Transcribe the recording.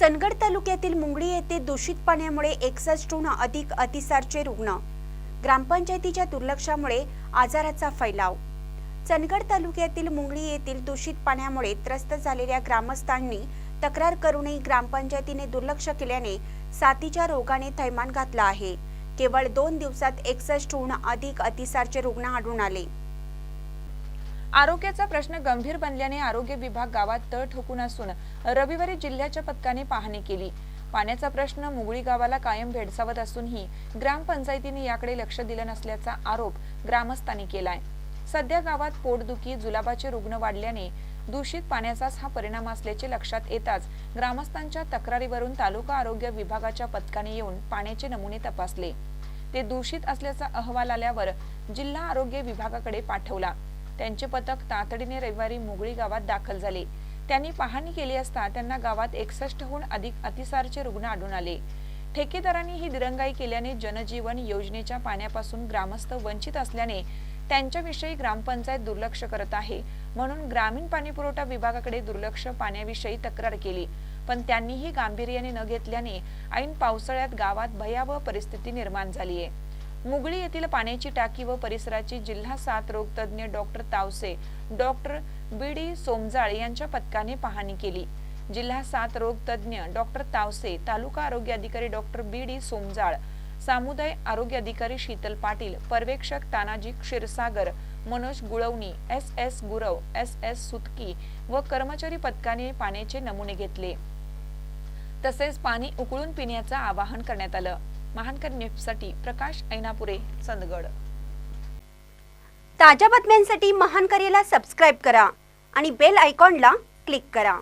चंदगड तालुक्यातील मुंगळी येथे दूषित पाण्यामुळे एकसष्टहून अधिक अतिसारचे रुग्ण. ग्रामपंचायतीच्या दुर्लक्षामुळे आजाराचा फैलाव. चंदगड तालुक्यातील मुंगळी येथील दूषित पाण्यामुळे त्रस्त झालेल्या ग्रामस्थांनी तक्रार करूनही ग्रामपंचायतीने दुर्लक्ष केल्याने साथीच्या रोगाने थैमान घातला आहे. केवळ दोन दिवसात एकसष्टहून अधिक अतिसारचे रुग्ण आढळून आले. आरोग्याचा प्रश्न गंभीर बनल्याने आरोग्य विभाग गावात तळ ठोकून असून रविवारी जिल्ह्याच्या पथकाने पाहणी केली. पाण्याचा प्रश्न मुगळी गावाला कायम भेडसावत असूनही ग्रामपंचायतीने याकडे लक्ष दिलं नसल्याचा आरोप ग्रामस्थांनी केलाय. सध्या गावात पोटदुखी जुलाबाचे रुग्ण वाढल्याने दूषित पाण्याचाच हा परिणाम असल्याचे लक्षात येताच ग्रामस्थांच्या तक्रारीवरून तालुका आरोग्य विभागाच्या पथकाने येऊन पाण्याचे नमुने तपासले. ते दूषित असल्याचा अहवाल आल्यावर जिल्हा आरोग्य विभागाकडे पाठवला. त्यांचे पथक तातडीने रविवारी मुगळी गावात दाखल झाले. त्यांनी पाहणी केली असता त्यांना गावात एकसष्टहून अधिक अतिसारचे रुग्ण आढळून आले. ठेकेदारांनी ही दिरंगाई केल्याने जनजीवन योजनेच्या पाण्यापासून ग्रामस्थ वंचित असल्याने त्यांच्याविषयी ग्रामपंचायत दुर्लक्ष करत आहे. म्हणून ग्रामीण पाणीपुरवठा विभागाकडे दुर्लक्ष पाण्याविषयी तक्रार केली. पण त्यांनीही गांभीर्याने न घेतल्याने ऐन पावसाळ्यात गावात भयावह परिस्थिती निर्माण झाली आहे मुगळी येथील पाण्याची टाकी व परिसराची जिल्हा साथ रोग तज्ज्ञ doctor Tawse doctor B D Somjal यांच्या पथकाने पाहणी केली. जिल्हा साथ रोग तज्ज्ञ डॉक्टर तावसे तालुका आरोग्य अधिकारी डॉक्टर बी डी सोमजाळ सामुदाय आरोग्य अधिकारी शीतल पाटील पर्यवेक्षक Tanaji Kshirsagar Manoj Gulvani S S Gurav S S Sutki व कर्मचारी पथकाने पाण्याचे नमुने घेतले. तसेच पाणी उकळून पिण्याचं आवाहन करण्यात आलं. महानकर न्यूजसाठी प्रकाश ऐनापुरे चंदगड. ताज्या बातम्यांसाठी महान करेला सबस्क्राईब करा आणि बेल आयकॉनला क्लिक करा.